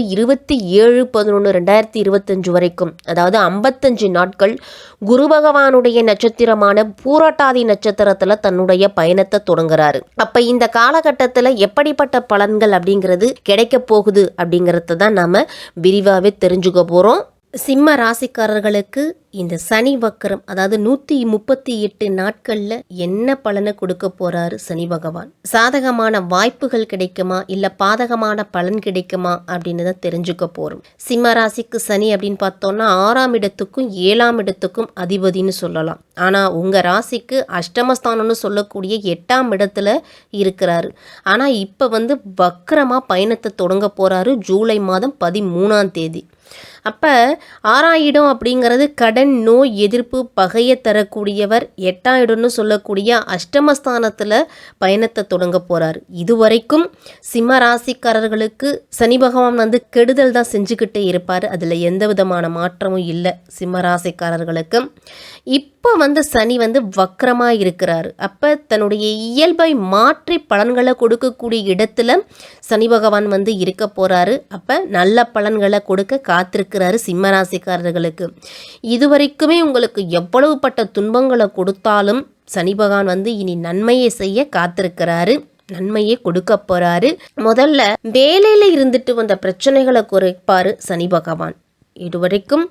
இருபத்தி ஏழு பதினொன்று ரெண்டாயிரத்தி இருபத்தஞ்சு வரைக்கும் அதாவது ஐம்பத்தஞ்சு நாட்கள் குரு பகவானுடைய நட்சத்திரமான பூரட்டாதி நட்சத்திரத்தில் தன்னுடைய பயணத்தை தொடங்குறாரு. அப்ப இந்த காலகட்டத்தில் எப்படிப்பட்ட பலன்கள் அப்படிங்கிறது கிடைக்க போகுது அப்படிங்கறத தான் நாம விரிவாகவே தெரிஞ்சுக்க போகிறோம் சிம்ம ராசிக்காரர்களுக்கு இந்த சனி வக்கரம் அதாவது நூத்தி முப்பத்தி எட்டு நாட்கள்ல என்ன பலனை கொடுக்க போறாரு சனி பகவான்? சாதகமான வாய்ப்புகள் கிடைக்குமா? இல்ல பாதகமான பலன் கிடைக்குமா? அப்படின்னு தான் தெரிஞ்சுக்க போறோம். சிம்ம ராசிக்கு சனி அப்படின்னு பார்த்தோம்னா ஆறாம் இடத்துக்கும் ஏழாம் இடத்துக்கும் அதிபதினு சொல்லலாம். ஆனா உங்க ராசிக்கு அஷ்டமஸ்தானம்னு சொல்லக்கூடிய எட்டாம் இடத்துல இருக்கிறாரு. ஆனா இப்ப வந்து வக்கரமா பயணத்தை தொடங்க போறாரு ஜூலை மாதம் பதிமூணாம் தேதி. அப்போ ஆறாயிடம் அப்படிங்கிறது கடன் நோய் எதிர்ப்பு பகையை தரக்கூடியவர் எட்டாயிடம்னு சொல்லக்கூடிய அஷ்டமஸ்தானத்தில் பயணத்தை தொடங்க போகிறார் இதுவரைக்கும் சிம்ம ராசிக்காரர்களுக்கு சனி பகவான் வந்து கெடுதல் தான் செஞ்சுக்கிட்டே இருப்பார். அதில் எந்த விதமான மாற்றமும் இல்லை. சிம்ம ராசிக்காரர்களுக்கு இப்போ வந்து சனி வந்து வக்கரமாக இருக்கிறாரு. அப்போ தன்னுடைய இயல்பை மாற்றி பலன்களை கொடுக்கக்கூடிய இடத்துல சனி பகவான் வந்து இருக்க போகிறாரு அப்போ நல்ல பலன்களை கொடுக்க காத்திருக்கிறாரு சிம்மராசிக்காரர்களுக்கு. இதுவரைக்குமே உங்களுக்கு எவ்வளவு பட்ட துன்பங்களை கொடுத்தாலும் சனி பகவான் வந்து இனி நன்மையை செய்ய காத்திருக்கிறாரு. நன்மையை கொடுக்க போறாரு. முதல்ல வேலையில இருந்துட்டு வந்த பிரச்சனைகளை குறைப்பாரு சனி பகவான். இதுவரைக்கும்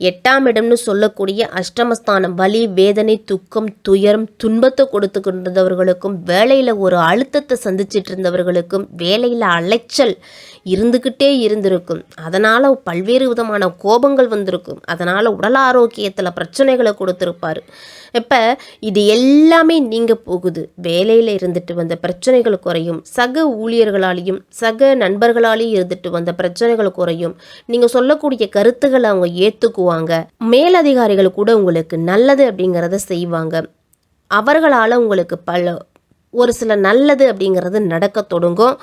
எட்டாம் இடம்னு சொல்லக்கூடிய அஷ்டமஸ்தானம் வலி வேதனை துக்கம் துயரம் துன்பத்தை கொடுத்து வேலையில் ஒரு அழுத்தத்தை சந்திச்சிட்டு இருந்தவர்களுக்கும் வேலையில் அலைச்சல் இருந்துக்கிட்டே இருந்திருக்கும். அதனால் பல்வேறு விதமான கோபங்கள் வந்திருக்கும். அதனால் உடல் ஆரோக்கியத்தில் பிரச்சனைகளை கொடுத்துருப்பாரு. இப்போ இது எல்லாமே நீங்கள் போகுது. வேலையில் இருந்துட்டு வந்த பிரச்சனைகள் குறையும். சக ஊழியர்களாலேயும் சக நண்பர்களாலேயும் இருந்துட்டு வந்த பிரச்சனைகள் குறையும். நீங்கள் சொல்லக்கூடிய கருத்துக்களை அவங்க ஏற்றுக்குவாங்க மேலதிகாரிகள் கூட உங்களுக்கு நல்லது அப்படிங்கிறத செய்வாங்க. அவர்களால் உங்களுக்கு பல ஒரு சில நல்லது அப்படிங்கிறது நடக்க தொடங்கும்.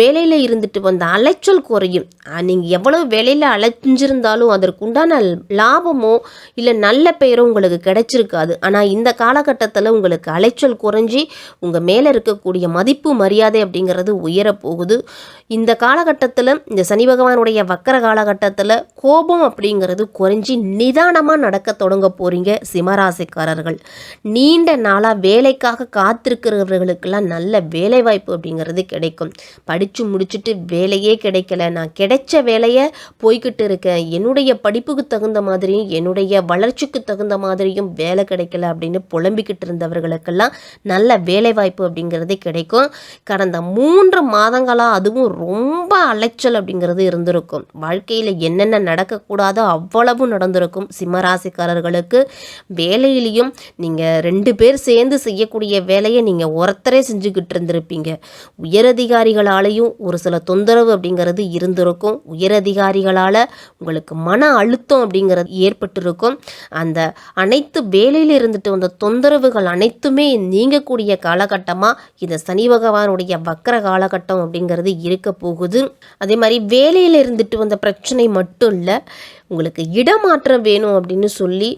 வேலையில் இருந்துட்டு வந்த அலைச்சல் குறையும். நீங்கள் எவ்வளவு வேலையில் அலைஞ்சிருந்தாலும் அதற்குண்டான லாபமோ இல்லை நல்ல பெயரோ உங்களுக்கு கிடைச்சிருக்காது. ஆனால் இந்த காலகட்டத்தில் உங்களுக்கு அலைச்சல் குறைஞ்சி உங்கள் மேலே இருக்கக்கூடிய மதிப்பு மரியாதை அப்படிங்கிறது உயரப்போகுது. போகுது இந்த காலகட்டத்தில் இந்த சனி பகவானுடைய வக்கர காலகட்டத்தில் கோபம் அப்படிங்கிறது குறைஞ்சி நிதானமாக நடக்க தொடங்க போகிறீங்க சிம்மராசிக்காரர்கள். நீண்ட நாளாக வேலைக்காக காத்திருக்கிறவர்களுக்கெல்லாம் நல்ல வேலைவாய்ப்பு அப்படிங்கிறது கிடைக்கும். படி படித்து முடிச்சுட்டு வேலையே கிடைக்கல. நான் கிடைச்ச வேலையை போய்கிட்டு இருக்கேன். என்னுடைய படிப்புக்கு தகுந்த மாதிரியும் என்னுடைய வளர்ச்சிக்கு தகுந்த மாதிரியும் வேலை கிடைக்கல அப்படின்னு புலம்பிக்கிட்டு இருந்தவர்களுக்கெல்லாம் நல்ல வேலைவாய்ப்பு அப்படிங்கிறது கிடைக்கும். கடந்த மூன்று மாதங்களாக அதுவும் ரொம்ப அலைச்சல் அப்படிங்கிறது இருந்திருக்கும். வாழ்க்கையில் என்னென்ன நடக்கக்கூடாதோ அவ்வளவு நடந்திருக்கும். சிம்மராசிக்காரர்களுக்கு வேலையிலையும் நீங்கள் ரெண்டு பேர் சேர்ந்து செய்யக்கூடிய வேலையை நீங்கள் ஒருத்தரே செஞ்சுக்கிட்டு இருந்திருப்பீங்க. உயரதிகாரிகளால் குடும்பத்திலையும் ஒரு சில தொந்தரவு அப்படிங்கிறது இருந்திருக்கும். உயரதிகாரிகளால் உங்களுக்கு மன அழுத்தம் அப்படிங்கிறது ஏற்பட்டிருக்கும். அந்த அனைத்து வேலையில் இருந்துட்டு வந்த தொந்தரவுகள் அனைத்துமே நீங்கக்கூடிய காலகட்டமாக இந்த சனி பகவானுடைய வக்கர காலகட்டம் அப்படிங்கிறது இருக்க போகுது. அதே மாதிரி வேலையில் இருந்துட்டு வந்த பிரச்சனை மட்டும் இல்லை உங்களுக்கு இடமாற்றம் வேணும் அப்படின்னு சொல்லி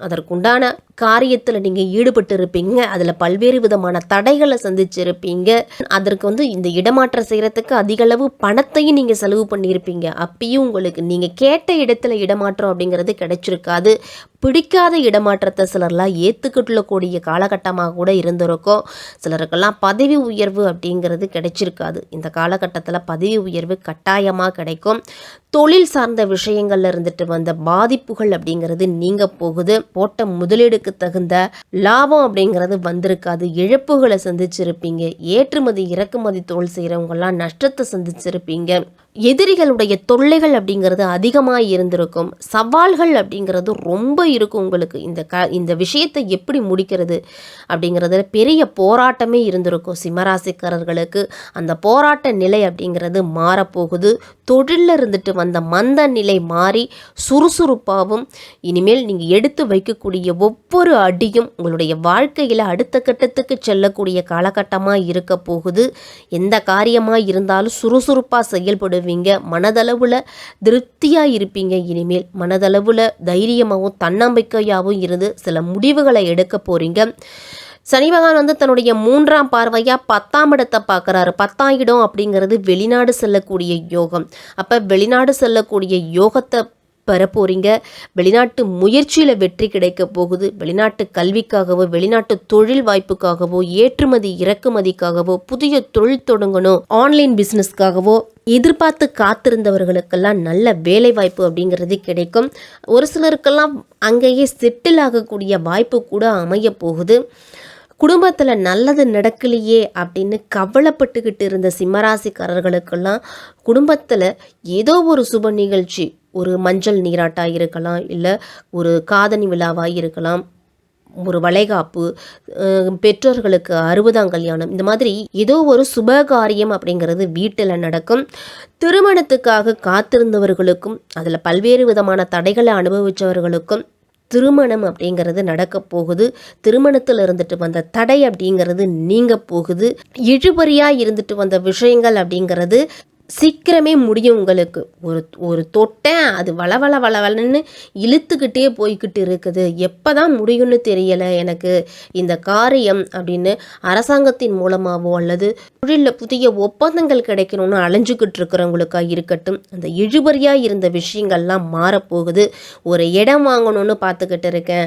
அதற்குண்டான காரியத்தில் நீங்கள் ஈடுபட்டு இருப்பீங்க அதில் பல்வேறு விதமான தடைகளை சந்திச்சிருப்பீங்க. அதற்கு வந்து இந்த இடமாற்றம் செய்கிறதுக்கு அதிகளவு பணத்தையும் நீங்கள் செலவு பண்ணியிருப்பீங்க அப்பயும் உங்களுக்கு நீங்கள் கேட்ட இடத்துல இடமாற்றம் அப்படிங்கிறது கிடைச்சிருக்காது. பிடிக்காத இடமாற்றத்தை சிலர்லாம் ஏற்றுக்கிட்டுள்ளக்கூடிய காலகட்டமாக கூட இருந்திருக்கும். சிலருக்கெல்லாம் பதவி உயர்வு அப்படிங்கிறது கிடைச்சிருக்காது. இந்த காலகட்டத்தில் பதவி உயர்வு கட்டாயமாக கிடைக்கும். தொழில் சார்ந்த விஷயங்கள்ல இருந்துட்டு வந்த பாதிப்புகள் அப்படிங்கிறது நீங்க போகுது. போட்ட முதலீடுக்கு தகுந்த லாபம் அப்படிங்கிறது வந்திருக்காது. இழப்புகளை சந்திச்சிருப்பீங்க. ஏற்றுமதி இறக்குமதி தோல் செய்கிறவங்கெல்லாம் நஷ்டத்தை சந்திச்சிருப்பீங்க. எதிரிகளுடைய தொல்லைகள் அப்படிங்கிறது அதிகமாக இருந்திருக்கும். சவால்கள் அப்படிங்கிறது ரொம்ப இருக்கும் உங்களுக்கு. இந்த க இந்த விஷயத்தை எப்படி முடிக்கிறது அப்படிங்கிறதுல பெரிய போராட்டமே இருந்திருக்கும். சிம்மராசிக்காரர்களுக்கு அந்த போராட்ட நிலை அப்படிங்கிறது மாறப்போகுது. தொழிலில் இருந்துட்டு வந்த மந்த நிலை மாறி சுறுசுறுப்பாகவும் இனிமேல் நீங்கள் எடுத்து வைக்கக்கூடிய ஒவ்வொரு அடியும் உங்களுடைய வாழ்க்கையில் அடுத்த கட்டத்துக்கு செல்லக்கூடிய காலகட்டமாக இருக்க போகுது. எந்த காரியமாக இருந்தாலும் சுறுசுறுப்பாக செயல்படுவீங்க மனதளவில் திருப்தியாக இருப்பீங்க. இனிமேல் மனதளவில் தைரியமாகவும் தன்னம்பிக்கையாகவும் இருந்து சில முடிவுகளை எடுக்க போகிறீங்க சனி பகவான் வந்து தன்னுடைய மூன்றாம் பார்வையாக பத்தாம் இடத்தை பார்க்குறாரு. பத்தாம் இடம் அப்படிங்கிறது வெளிநாடு செல்லக்கூடிய யோகம். அப்போ வெளிநாடு செல்லக்கூடிய யோகத்தை பெற போகிறீங்க வெளிநாட்டு முயற்சியில் வெற்றி கிடைக்க போகுது. வெளிநாட்டு கல்விக்காகவோ வெளிநாட்டு தொழில் வாய்ப்புக்காகவோ ஏற்றுமதி இறக்குமதிக்காகவோ புதிய தொழில் தொடங்கணும். ஆன்லைன் பிஸ்னஸ்க்காகவோ எதிர்பார்த்து காத்திருந்தவர்களுக்கெல்லாம் நல்ல வேலை வாய்ப்பு அப்படிங்கிறது கிடைக்கும். ஒரு சிலருக்கெல்லாம் அங்கேயே செட்டில் ஆகக்கூடிய வாய்ப்பு கூட அமைய போகுது. குடும்பத்தில் நல்லது நடக்கலையே அப்படின்னு கவலைப்பட்டுக்கிட்டு இருந்த சிம்மராசிக்காரர்களுக்கெல்லாம் குடும்பத்தில் ஏதோ ஒரு சுப நிகழ்ச்சி ஒரு மஞ்சள் நீராட்டாக இருக்கலாம் இல்லை ஒரு காதணி விழாவாக இருக்கலாம் ஒரு வளைகாப்பு பெற்றோர்களுக்கு அறுபதாம் கல்யாணம் இந்த மாதிரி ஏதோ ஒரு சுபகாரியம் அப்படிங்கிறது வீட்டில் நடக்கும். திருமணத்துக்காக காத்திருந்தவர்களுக்கும் அதில் பல்வேறு விதமான தடைகளை அனுபவித்தவர்களுக்கும் திருமணம் அப்படிங்கிறது நடக்க போகுது. திருமணத்தில் இருந்துட்டு வந்த தடை அப்படிங்கிறது நீங்க போகுது. இழுபறியாக இருந்துட்டு வந்த விஷயங்கள் அப்படிங்கிறது சீக்கிரமே முடியும் உங்களுக்கு. ஒரு ஒரு தொட்டேன் அது வளவள வளவளன்னு இழுத்துக்கிட்டே போய்கிட்டு இருக்குது. எப்போ தான் முடியும்னு தெரியலை எனக்கு. இந்த காரியம் அப்படின்னு அரசாங்கத்தின் மூலமாகவோ அல்லது தொழிலில் புதிய ஒப்பந்தங்கள் கிடைக்கணும்னு அலைஞ்சுக்கிட்டு இருக்கிறவங்களுக்காக இருக்கட்டும் அந்த இழுபறியாக இருந்த விஷயங்கள்லாம் மாறப்போகுது. ஒரு இடம் வாங்கணும்னு பார்த்துக்கிட்டு இருக்கேன்.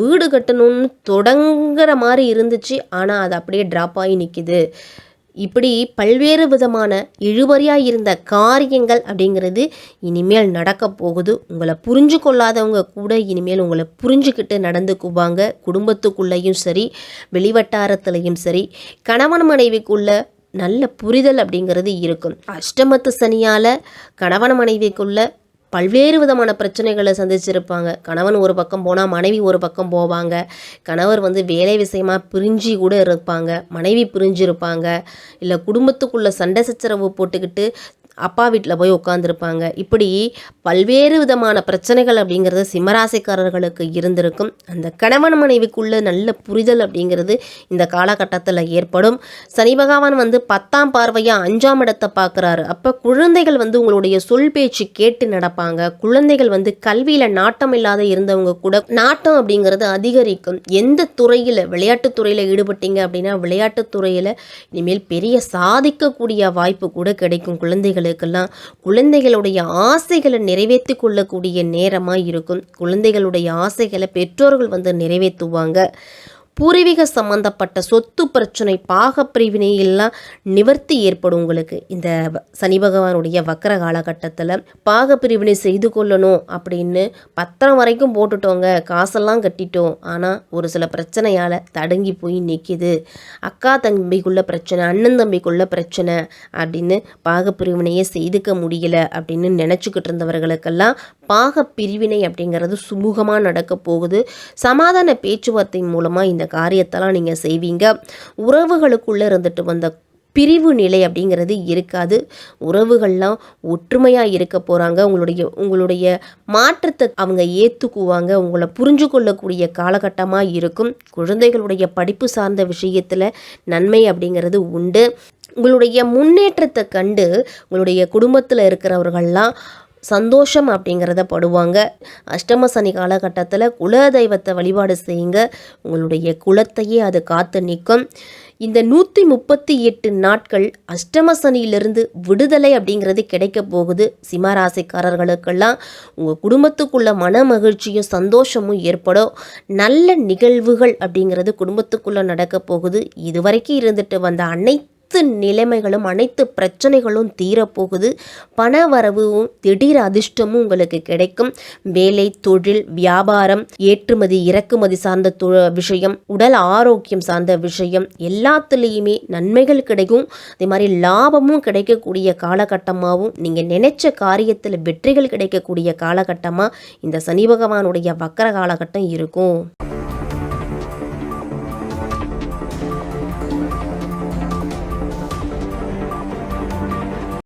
வீடு கட்டணும்னு தொடங்குற மாதிரி இருந்துச்சு. ஆனால் அது அப்படியே ட்ராப் ஆகி நிற்கிது இப்படி பல்வேறு விதமான இழுபறியாக இருந்த காரியங்கள் அப்படிங்கிறது இனிமேல் நடக்க போகுது. உங்களை புரிஞ்சு கொள்ளாதவங்க கூட இனிமேல் உங்களை புரிஞ்சுக்கிட்டு நடந்துக்குவாங்க. குடும்பத்துக்குள்ளேயும் சரி வெளிவட்டாரத்துலேயும் சரி கணவன் மனைவிக்குள்ள நல்ல புரிதல் அப்படிங்கிறது இருக்கும். அஷ்டமத்து சனியால் கணவன் மனைவிக்குள்ள பல்வேறு விதமான பிரச்சனைகளை சந்திச்சிருப்பாங்க. கணவன் ஒரு பக்கம் போனால் மனைவி ஒரு பக்கம் போவாங்க. கணவர் வந்து வேலை விஷயமா பிரிஞ்சு கூட இருப்பாங்க. மனைவி பிரிஞ்சிருப்பாங்க. இல்லை குடும்பத்துக்குள்ளே சண்டை சச்சரவு போட்டுக்கிட்டு அப்பா வீட்டில் போய் உட்காந்துருப்பாங்க இப்படி பல்வேறு விதமான பிரச்சனைகள் அப்படிங்கிறது சிம்மராசிக்காரர்களுக்கு இருந்திருக்கும். அந்த கணவன் மனைவிக்குள்ள நல்ல புரிதல் அப்படிங்கிறது இந்த காலகட்டத்தில் ஏற்படும். சனி பகவான் வந்து பத்தாம் பார்வையாக அஞ்சாம் இடத்தை பார்க்குறாரு. அப்போ குழந்தைகள் வந்து உங்களுடைய சொல் பேச்சு கேட்டு நடப்பாங்க. குழந்தைகள் வந்து கல்வியில் நாட்டம் இல்லாத இருந்தவங்க கூட நாட்டம் அப்படிங்கிறது அதிகரிக்கும். எந்த துறையில் விளையாட்டுத் துறையில் ஈடுபட்டீங்க அப்படின்னா விளையாட்டுத் துறையில் இனிமேல் பெரிய சாதிக்கக்கூடிய வாய்ப்பு கூட கிடைக்கும் குழந்தைகள் குழந்தைகளுக்கெல்லாம் குழந்தைகளுடைய ஆசைகளை நிறைவேற்றி கொள்ளக்கூடிய நேரமாக இருக்கும். குழந்தைகளுடைய ஆசைகளை பெற்றோர்கள் வந்து நிறைவேற்றுவாங்க. பூர்வீக சம்பந்தப்பட்ட சொத்து பிரச்சனை பாகப்பிரிவினை எல்லாம் நிவர்த்தி ஏற்படும் உங்களுக்கு. இந்த வ- சனி பகவானுடைய வக்கர காலகட்டத்தில் பாகப்பிரிவினை செய்து கொள்ளணும் அப்படின்னு பத்திரம் வரைக்கும் போட்டுட்டோங்க. காசெல்லாம் கட்டிட்டோம். ஆனால் ஒரு சில பிரச்சனையால் தடங்கி போய் நிற்கிது அக்கா தம்பிக்குள்ள பிரச்சனை அண்ணன் தம்பிக்குள்ள பிரச்சனை அப்படின்னு பாகப்பிரிவினையே செய்துக்க முடியல அப்படின்னு நினச்சிக்கிட்டு இருந்தவர்களுக்கெல்லாம் பாகப்பிரிவினை அப்படிங்கிறது சுமூகமாக நடக்க போகுது. சமாதான பேச்சுவார்த்தை மூலமாக இந்த காரியத்தெல்லாம் நீங்கள் செய்வீங்க. உறவுகளுக்குள்ளே இருந்துட்டு வந்த பிரிவு நிலை அப்படிங்கிறது இருக்காது. உறவுகள்லாம் ஒற்றுமையாக இருக்க போகிறாங்க உங்களுடைய உங்களுடைய மாற்றத்தை அவங்க ஏற்றுக்குவாங்க உங்களை புரிஞ்சு கொள்ளக்கூடிய காலகட்டமாக இருக்கும். குழந்தைகளுடைய படிப்பு சார்ந்த விஷயத்தில் நன்மை அப்படிங்கிறது உண்டு. உங்களுடைய முன்னேற்றத்தை கண்டு உங்களுடைய குடும்பத்தில் இருக்கிறவர்கள்லாம் சந்தோஷம் அப்படிங்கிறத படுவாங்க. அஷ்டம சனி காலகட்டத்தில் குல தெய்வத்தை வழிபாடு செய்யுங்க. உங்களுடைய குலத்தையே அது காத்து நிற்கும். இந்த நூற்றி முப்பத்தி எட்டு நாட்கள் அஷ்டம சனியிலிருந்து விடுதலை அப்படிங்கிறது கிடைக்க போகுது. சிம்மராசிக்காரர்களுக்கெல்லாம் உங்கள் குடும்பத்துக்குள்ள மன மகிழ்ச்சியும் சந்தோஷமும் ஏற்படும். நல்ல நிகழ்வுகள் அப்படிங்கிறது குடும்பத்துக்குள்ளே நடக்க போகுது. இதுவரைக்கும் இருந்துட்டு வந்த அனைத்து அனைத்து நிலைமைகளும் அனைத்து பிரச்சனைகளும் தீரப்போகுது. பண வரவும் திடீர் அதிர்ஷ்டமும் உங்களுக்கு கிடைக்கும். வேலை தொழில் வியாபாரம் ஏற்றுமதி இறக்குமதி சார்ந்த தொ விஷயம் உடல் ஆரோக்கியம் சார்ந்த விஷயம் எல்லாத்துலேயுமே நன்மைகள் கிடைக்கும். அதே மாதிரி லாபமும் கிடைக்கக்கூடிய காலகட்டமாகவும் நீங்கள் நினைச்ச காரியத்தில் வெற்றிகள் கிடைக்கக்கூடிய காலகட்டமாக இந்த சனி பகவானுடைய வக்கர காலகட்டம் இருக்கும்.